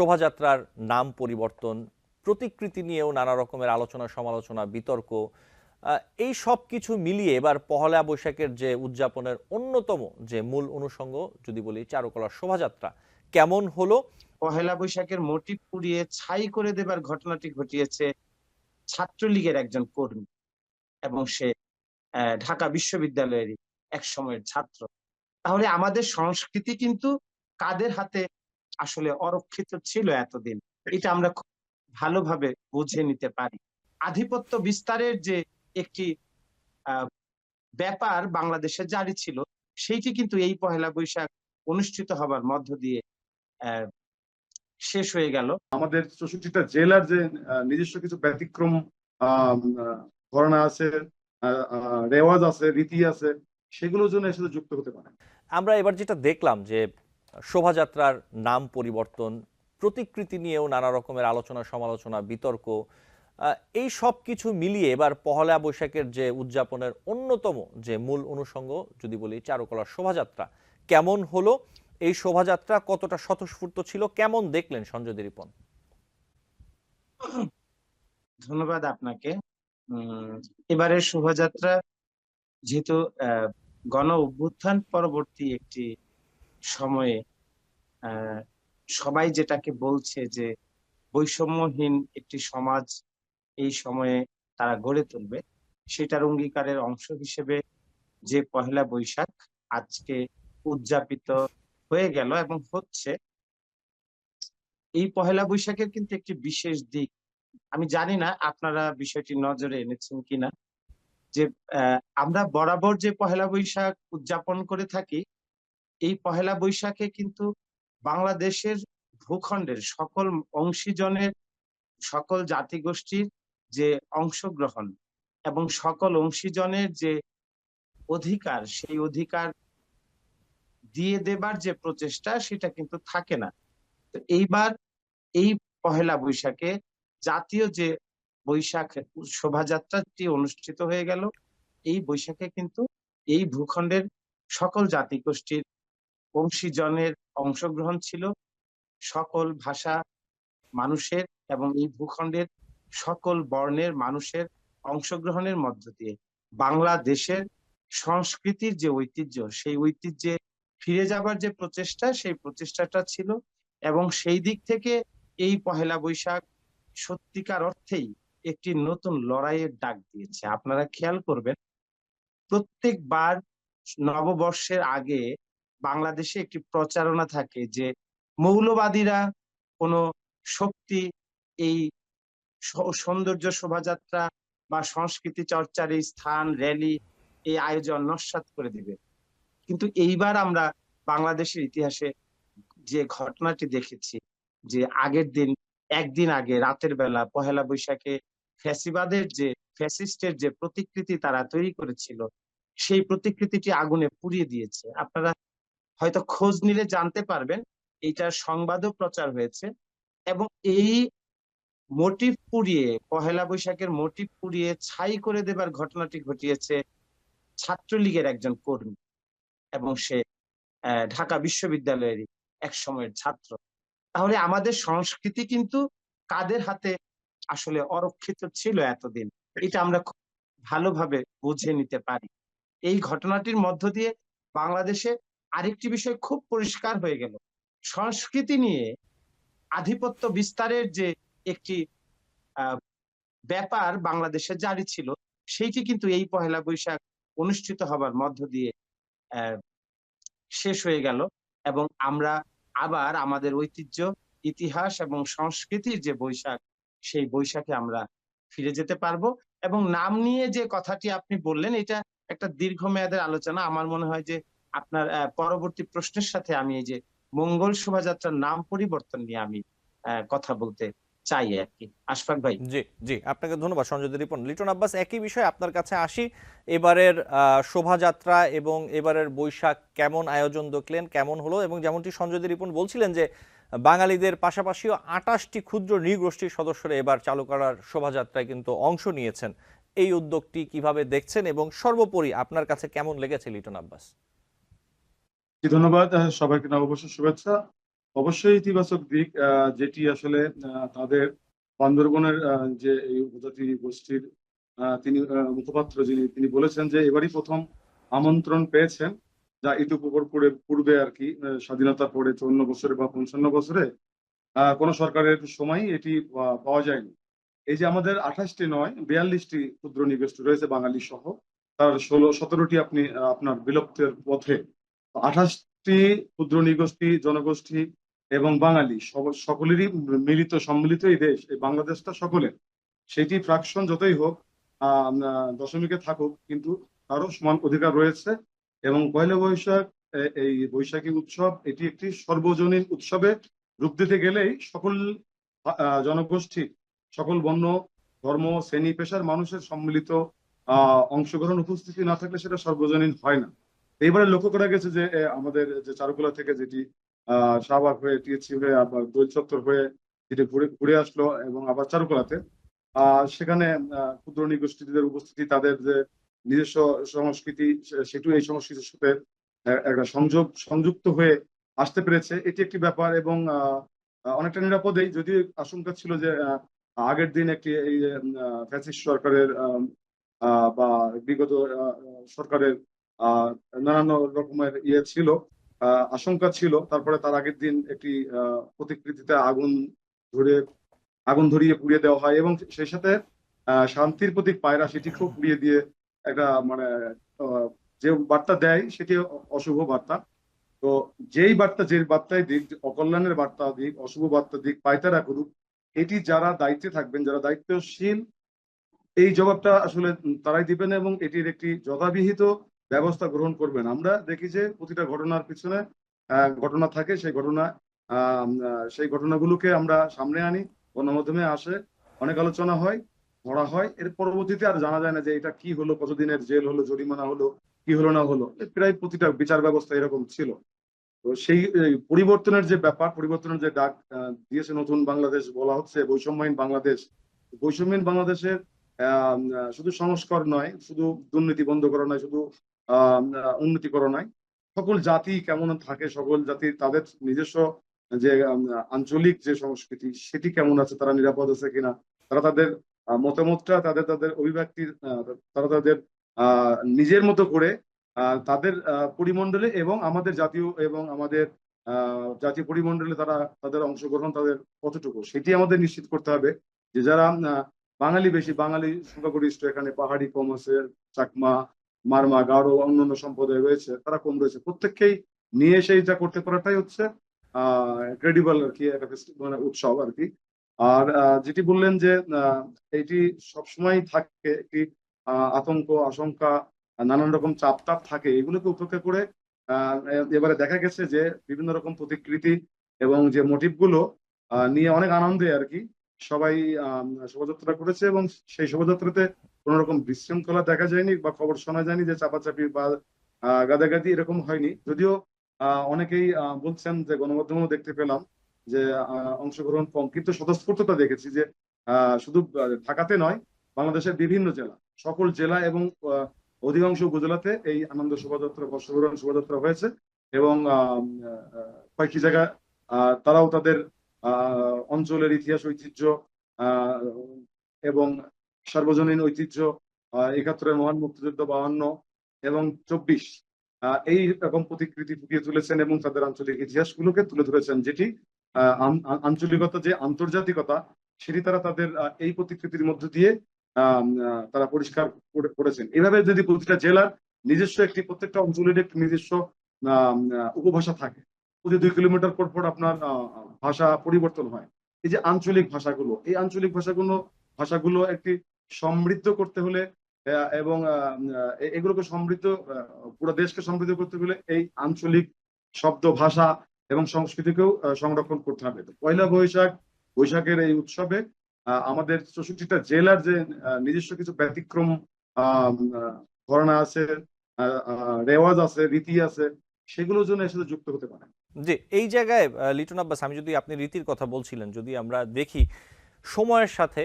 শোভাযাত্রার নাম পরিবর্তন, প্রতিকৃতি নিয়েও নানা রকমের আলোচনা, সমালোচনা, বিতর্ক এই সব কিছু মিলিয়ে এবার পহেলা বৈশাখের যে উদযাপনের অন্যতম যে মূল অনুষঙ্গ, যদি বলি চারুকলার শোভাযাত্রা, কেমন হলো? পহেলা বৈশাখের মোটিভ পুড়িয়ে ছাই করে দেবার ঘটনাটি ঘটিয়েছে ছাত্রলীগের একজন কর্মী এবং সে ঢাকা বিশ্ববিদ্যালয়েরই এক সময়ের ছাত্র। তাহলে আমাদের সংস্কৃতি কিন্তু কাদের হাতে আসলে অরক্ষিত ছিল এতদিন। এটা আমরা খুব ভালোভাবে বুঝে নিতে পারি। আধিপত্য বিস্তারের যে একটি আহ, ব্যাপার বাংলাদেশে জারি ছিল সেইটি কিন্তু এই পহেলা বৈশাখ অনুষ্ঠিত হবার মধ্য দিয়ে শেষ হয়ে গেল। আমাদের চৌষট্টিটা জেলার যে আহ, নিজস্ব কিছু ব্যতিক্রম ঘরানা আছে আহ, আহ, রেওয়াজ আছে রীতি আছে সেগুলোর জন্য এর সাথে যুক্ত হতে পারে। আমরা এবার যেটা দেখলাম যে শোভাযাত্রার নাম পরিবর্তন, প্রতিকৃতি নিয়েও নানা রকমের আলোচনা, সমালোচনা, বিতর্ক এই সব কিছু মিলিয়ে এবার পহেলা বৈশাখের যে উদযাপনের অন্যতম যে মূল অনুষঙ্গ, যদি বলি চারুকলার শোভাযাত্রা, কেমন হলো? এই শোভাযাত্রা কতটা স্বতঃস্ফূর্ত ছিল? কেমন দেখলেন সঞ্জয় রিপন? ধন্যবাদ আপনাকে। এবারের শোভাযাত্রা যেহেতু গণ অভ্যুত্থান পরবর্তী একটি সময়ে সবাই যেটাকে বলছে যে বৈষম্যহীন একটি সমাজ এই সময়ে তারা গড়ে তুলবে, সেটার অঙ্গীকারের অংশ হিসেবে যে পহেলা বৈশাখ আজকে উদযাপিত হয়ে গেল এবং হচ্ছে, এই পহেলা বৈশাখের কিন্তু একটি বিশেষ দিক। আমি জানি না আপনারা বিষয়টি নজরে এনেছেন কিনা যে আমরা বরাবর যে পহেলা বৈশাখ উদযাপন করে থাকি এই পহেলা বৈশাখে কিন্তু বাংলাদেশের ভূখণ্ডের সকল অংশীজনের, সকল জাতিগোষ্ঠীর যে অংশগ্রহণ এবং সকল অংশীজনের যে অধিকার, সেই অধিকার দিয়ে দেবার যে প্রচেষ্টা সেটা কিন্তু থাকে না। তো এইবার এই পহেলা বৈশাখে জাতীয় যে বৈশাখ শোভাযাত্রাটি অনুষ্ঠিত হয়ে গেল, এই বৈশাখে কিন্তু এই ভূখণ্ডের সকল জাতিগোষ্ঠীর বংশীজনের অংশগ্রহণ ছিল। সকল ভাষা মানুষের এবং এই ভূখণ্ডের সকল বর্ণের মানুষের অংশগ্রহণের মধ্য দিয়ে বাংলাদেশের সংস্কৃতির যে ঐতিহ্য, সেই ঐতিহ্যে ফিরে যাবার যে প্রচেষ্টা, সেই প্রচেষ্টাটা ছিল এবং সেই দিক থেকে এই পহেলা বৈশাখ সত্যিকার অর্থেই একটি নতুন লড়াইয়ের ডাক দিয়েছে। আপনারা খেয়াল করবেন, প্রত্যেকবার নববর্ষের আগে বাংলাদেশে একটি প্রচারণা থাকে যে মৌলবাদীরা কোনো শক্তি, এই সৌন্দর্য শোভাযাত্রা বা সংস্কৃতি চর্চার এই স্থান, র্যালি, এই আয়োজন নস্যাৎ করে দিবে। কিন্তু এইবার আমরা বাংলাদেশের ইতিহাসে যে ঘটনাটি দেখেছি যে আগের দিন, একদিন আগে, রাতের বেলা পহেলা বৈশাখে ফ্যাসিবাদের যে, ফ্যাসিস্টের যে প্রতিকৃতি তারা তৈরি করেছিল, সেই প্রতিকৃতিটি আগুনে পুড়িয়ে দিয়েছে। আপনারা হয়তো খোঁজ নিলে জানতে পারবেন এইটার সংবাদও প্রচার হয়েছে এবং এই মোটিভ পুড়িয়ে, পহেলা বৈশাখের মোটিভ পুড়িয়ে ছাই করে দেবার ঘটনাটি ঘটিয়েছে ছাত্রলীগের একজন কর্মী এবং সে ঢাকা বিশ্ববিদ্যালয়েরই এক সময়ের ছাত্র। তাহলে আমাদের সংস্কৃতি কিন্তু কাদের হাতে আসলে অরক্ষিত ছিল এতদিন? এটা আমরা খুব ভালোভাবে বুঝে নিতে পারি। এই ঘটনাটির মধ্য দিয়ে বাংলাদেশে আরেকটি বিষয় খুব পরিষ্কার হয়ে গেল। সংস্কৃতি নিয়ে আধিপত্য বিস্তারের যে একটি ব্যাপার বাংলাদেশে জারি ছিল, সেইটি কিন্তু এই পহেলা বৈশাখ অনুষ্ঠিত হবার মধ্য দিয়ে শেষ হয়ে গেল এবং আমরা আবার আমাদের ঐতিহ্য, ইতিহাস এবং সংস্কৃতির যে বৈশাখ, সেই বৈশাখে আমরা ফিরে যেতে পারব এবং নাম নিয়ে যে কথাটি আপনি বললেন, এটা একটা দীর্ঘমেয়াদের আলোচনা। আমার মনে হয় যে আপনার পরবর্তী প্রশ্নের সাথে আমি এই যে মঙ্গল শোভাযাত্রার নাম পরিবর্তন নিয়ে আমি কথা বলতে চাই আর কি। আশফাক ভাই। জি জি, আপনাকে ধন্যবাদ সঞ্জয় রিপন। লিটন আব্বাস, একই আপনার কাছে আসি। এবারের শোভাযাত্রা এবং এবারের বৈশাখ কেমন আয়োজন দেখলেন, কেমন হলো এবং যেমনটি সঞ্জয় রিপন বলছিলেন যে, বাঙালিদের পাশাপাশিও আটাশটি ক্ষুদ্র নৃগোষ্ঠীর সদস্যরা এবার চালু করার শোভাযাত্রায় কিন্তু অংশ নিয়েছেন। এই উদ্যোগটি কীভাবে দেখছেন এবং সর্বোপরি আপনার কাছে কেমন লেগেছে লিটন আব্বাস? ধন্যবাদ সবাইকে নববর্ষের শুভেচ্ছা। অবশ্যই ইতিবাচক দিক যেটি আসলে তাদের বান্দরবনের যে উপজাতি গোষ্ঠীর তিনি মুখপাত্র যিনি, তিনি বলেছেন যে এবারই প্রথম আমন্ত্রণ পেয়েছেন, যা ইতিপূর্বে পূর্বে পূর্বে আর কি স্বাধীনতা পরে চৌন্ন বছরে বা পঞ্চান্ন বছরে কোনো সরকারের সময় এটি পাওয়া যায়নি। এই যে আমাদের আঠাশটি নয়, বিয়াল্লিশটি ক্ষুদ্র নিগোষ্ঠী রয়েছে বাঙালি সহ, তার ষোলো, সতেরোটি আপনি আপনার বিলুপ্তের পথে আঠাশটি ক্ষুদ্র নিগোষ্ঠী, জনগোষ্ঠী এবং বাঙালি সকলেরই মিলিত, সম্মিলিত এই দেশ, এই বাংলাদেশটা সকলের। সেটি ফ্রাকশন যতই হোক দশমিকে থাকুক, কিন্তু তারও সমান অধিকার রয়েছে এবং পয়লা বৈশাখ এই বৈশাখী উৎসব এটি একটি সর্বজনীন উৎসবে রূপ দিতে গেলেই সকল জনগোষ্ঠী, সকল বর্ণ, ধর্ম, শ্রেণি, পেশার মানুষের সম্মিলিত অংশগ্রহণ উপস্থিতি না থাকলে সেটা সর্বজনীন হয় না। এইবারে লক্ষ্য করা গেছে যে আমাদের যে চারুকলা থেকে যেটি আহ শাহবাগ হয়ে, টিএসসি হয়ে, আবার দোল চত্বর হয়ে যেটি ঘুরে ঘুরে আসলো এবং আবার চারুকলাতে। আহ সেখানে ক্ষুদ্র নিগোষ্ঠীদের উপস্থিতি, তাদের যে নিজস্ব সংস্কৃতি সেটু এই সংস্কৃতির সাথে একটা সংযোগ, সংযুক্ত হয়ে আসতে পেরেছে। এটি একটি ব্যাপার এবং অনেকটা নিরাপদেই। যদিও আশঙ্কা ছিল যে আগের দিন একটি এই ফ্যাসিস্ট সরকারের বা বিগত সরকারের নানান রকমের ইয়ে ছিল আশঙ্কা ছিল। তারপরে তার আগের দিন একটি প্রতিকৃতিতে আগুন ধরে, আগুন ধরিয়ে পুড়িয়ে দেওয়া হয় এবং সেই সাথে শান্তির প্রতীক পায়রা সেটিকেও পুড়িয়ে দিয়ে একটা মানে যে বার্তা দেয় সেটি অশুভ বার্তা। তো যেই বার্তা, যে বার্তায় দিক, অকল্যাণের বার্তা দিক, অশুভ বার্তা দিক পায়তারা করুক, এটি যারা দায়িত্বে থাকবেন, যারা দায়িত্বশীল, এই জবাবটা আসলে তারাই দিবেন এবং এটির একটি যথাবিহিত ব্যবস্থা গ্রহণ করবেন। আমরা দেখি যে প্রতিটা ঘটনার পিছনে ঘটনা থাকে, সেই ঘটনা সেই ঘটনাগুলোকে আমরা সামনে আনি, গণমাধ্যমে আসে, অনেক আলোচনা হয়, ধরা হয়, এর পরবর্তীতে আর জানা যায় না যে এটা কি হলো, কতদিনের জেল হলো, জরিমানা হলো, কি হলো, না হলো প্রায় প্রতিটা বিচার ব্যবস্থা এরকম ছিল। তো সেই পরিবর্তনের যে ব্যাপার, পরিবর্তনের যে ডাক দিয়েছে নতুন বাংলাদেশ বলা হচ্ছে, বৈষম্যহীন বাংলাদেশ, বৈষম্যহীন বাংলাদেশের শুধু সংস্কার নয়, শুধু দুর্নীতি বন্ধ করা নয়, শুধু আহ, আহ, উন্নতি করা নয় সকল জাতি কেমন থাকে সকল জাতির তাদের নিজস্ব যে আঞ্চলিক যে সংস্কৃতি সেটি কেমন আছে তারা নিরাপদ আছে কিনা? তারা তাদের মতামতটা তাদের তাদের অভিব্যক্তির আহ, তারা তাদের নিজের মতো করে তাদের পরিমণ্ডলে এবং আমাদের জাতীয় এবং আমাদের জাতীয় পরিমণ্ডলে তারা তাদের অংশগ্রহণ তাদের কতটুকু সেটি আমাদের নিশ্চিত করতে হবে যে যারা বাঙালি বেশি বাঙালি সংখ্যাগরিষ্ঠ এখানে পাহাড়ি কম আছে চাকমা মারমা গারো অন্যান্য সম্প্রদায় রয়েছে তারা কম রয়েছে। প্রত্যেককেই নিয়ে এসে এটা করতে পারাটাই হচ্ছে ক্রেডিবল আর কি একটা মানে উৎসব আর কি। আর যেটি বললেন যে এটি সবসময় থাকে একটি আতঙ্ক আশঙ্কা নানান রকম চাপ টাপ থাকে এগুলোকে উপেক্ষা করে এবারে দেখা গেছে যে বিভিন্ন রকম প্রতিকৃতি এবং যে মোটিভগুলো আহ, নিয়ে অনেক আনন্দে আর কি সবাই শোভাযাত্রা করেছে এবং সেই শোভাযাত্রাতে কোন রকম বিশৃঙ্খলা দেখা যায়নি বা খবর শোনা যায়নি যে চাপাচাপি বা গাদাগাদি এরকম হয়নি। যদিও অনেকেই বলছেন যে গণমাধ্যমেও দেখতে পেলাম যে অংশগ্রহণ কম। কিন্তু স্বতঃস্ফূর্ততা দেখেছি যে শুধু ঢাকাতে নয়, বাংলাদেশের বিভিন্ন জেলা, সকল জেলা এবং অধিকাংশ উপজেলাতে এই আনন্দ শোভাযাত্রা বর্ষবরণ শোভাযাত্রা হয়েছে এবং কয়েকটি জায়গা তারাও তাদের অঞ্চলের ইতিহাস, ঐতিহ্য এবং সার্বজনীন ঐতিহ্য একাত্তরের মহান মুক্তিযুদ্ধ বাহান্ন এবং চব্বিশ এই রকম প্রতিকৃতি ফুটিয়ে তুলেছেন এবং তাদের আঞ্চলিক ইতিহাসগুলোকে তুলে ধরেছেন, যেটি আঞ্চলিকতা যে আন্তর্জাতিকতা, সেটি তারা তাদের এই প্রতিকৃতির মধ্য দিয়ে তারা পরিষ্কার করে- করেছেন। এভাবে যদি প্রতিটা জেলার নিজস্ব একটি প্রত্যেকটা অঞ্চলের একটি নিজস্ব উপভাষা থাকে, প্রতি দুই কিলোমিটার পর পর আপনার ভাষা পরিবর্তন হয়। এই যে আঞ্চলিক ভাষাগুলো, এই আঞ্চলিক ভাষাগুলো ভাষাগুলো একটি সমৃদ্ধ করতে হলে এবং এগুলোকে সমৃদ্ধ পুরো দেশকে সমৃদ্ধ করতে হলে এই আঞ্চলিক শব্দ, ভাষা এবং সংস্কৃতিকেও সংরক্ষণ করতে হবে। পয়লা বৈশাখ, বৈশাখের এই উৎসবে আমাদের চৌষট্টিটা জেলার যে নিজস্ব কিছু ব্যতিক্রম ঘরানা আছে রেওয়াজ আছে, রীতি আছে, সেগুলোর জন্য এর সাথে যুক্ত হতে পারে। জি, এই জায়গায় লিটন আব্বাস, আমি যদি আপনি রীতির কথা বলছিলেন, যদি আমরা দেখি সময়ের সাথে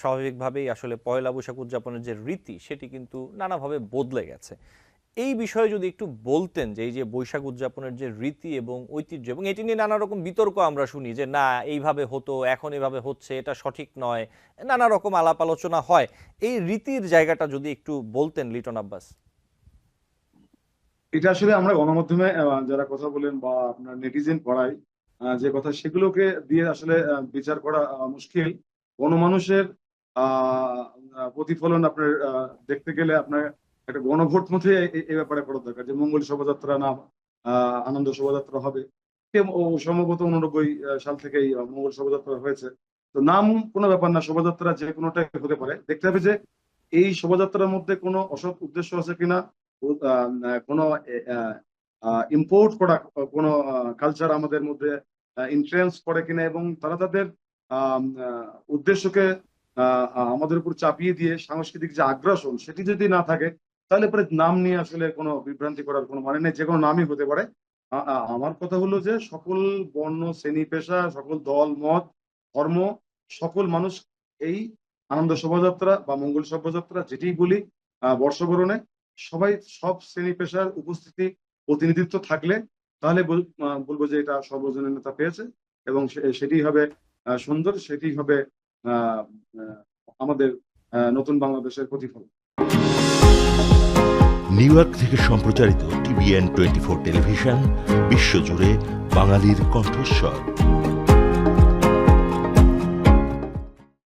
স্বাভাবিকভাবেই আসলে পয়লা বৈশাখ উদযাপনের যে রীতি, সেটি কিন্তু নানাভাবে বদলে গেছে। এই বিষয়ে যদি একটু বলতেন যে এই যে বৈশাখ উদযাপনের যে রীতি এবং ঐতিহ্য, এবং এটি নিয়ে নানা রকম বিতর্ক আমরা শুনি যে, না, এইভাবে হতো, এখন এভাবে হচ্ছে, এটা সঠিক নয়। নানা রকম আলাপ আলোচনা হয়। এই রীতির জায়গাটা যদি একটু বলতেন, লিটন আব্বাস। এটা আসলে আমরা গণমাধ্যমে যারা কথা বলেন বা আপনার নেটিজেন পড়াই যে কথা, সেগুলোকে দিয়ে আসলে বিচার করা মুশকিল। গণমানুষের প্রতিফলন আপনার দেখতে গেলে আপনার একটা গণভোট মধ্যে এ- এ ব্যাপারে করা দরকার। যে মঙ্গল শোভাযাত্রা না আনন্দ শোভাযাত্রা হবে। সম্ভবত উননব্বই সাল থেকেই মঙ্গল শোভাযাত্রা হয়েছে। তো নাম কোনো ব্যাপার না, শোভাযাত্রা যে কোনোটাই হতে পারে। দেখতে হবে যে এই শোভাযাত্রার মধ্যে কোনো অসৎ উদ্দেশ্য আছে কিনা কোনো ইম্পোর্ট করা, কোনো কালচার আমাদের মধ্যে ইনফ্লুয়েন্স করে কিনা এবং তারা তাদের উদ্দেশ্যকে আমাদের উপর চাপিয়ে দিয়ে সাংস্কৃতিক যে আগ্রাসন সেটি যদি না থাকে, তাহলে পরে নাম নিয়ে আসলে কোনো বিভ্রান্তি করার কোনো মানে নেই, যে কোনো নামই হতে পারে। আমার কথা হলো যে সকল বর্ণ, শ্রেণি, পেশা, সকল দল, মত, ধর্ম, সকল মানুষ এই আনন্দ শোভাযাত্রা বা মঙ্গল শোভাযাত্রা যেটি বলি বর্ষবরণে সবাই সব শ্রেণি, পেশার উপস্থিতি, প্রতিনিধিত্ব থাকলে তাহলে বলব যে এটা সর্বজনীন নেতা পেয়েছে এবং সেটি হবে সুন্দর সেটি হবে আমাদের নতুন বাংলাদেশের প্রতিফলন। নিউ ইয়র্ক থেকে সম্প্রচারিত টিভিএন টোয়েন্টি ফোর টেলিভিশন, বিশ্বজুড়ে বাঙালির কণ্ঠস্বর।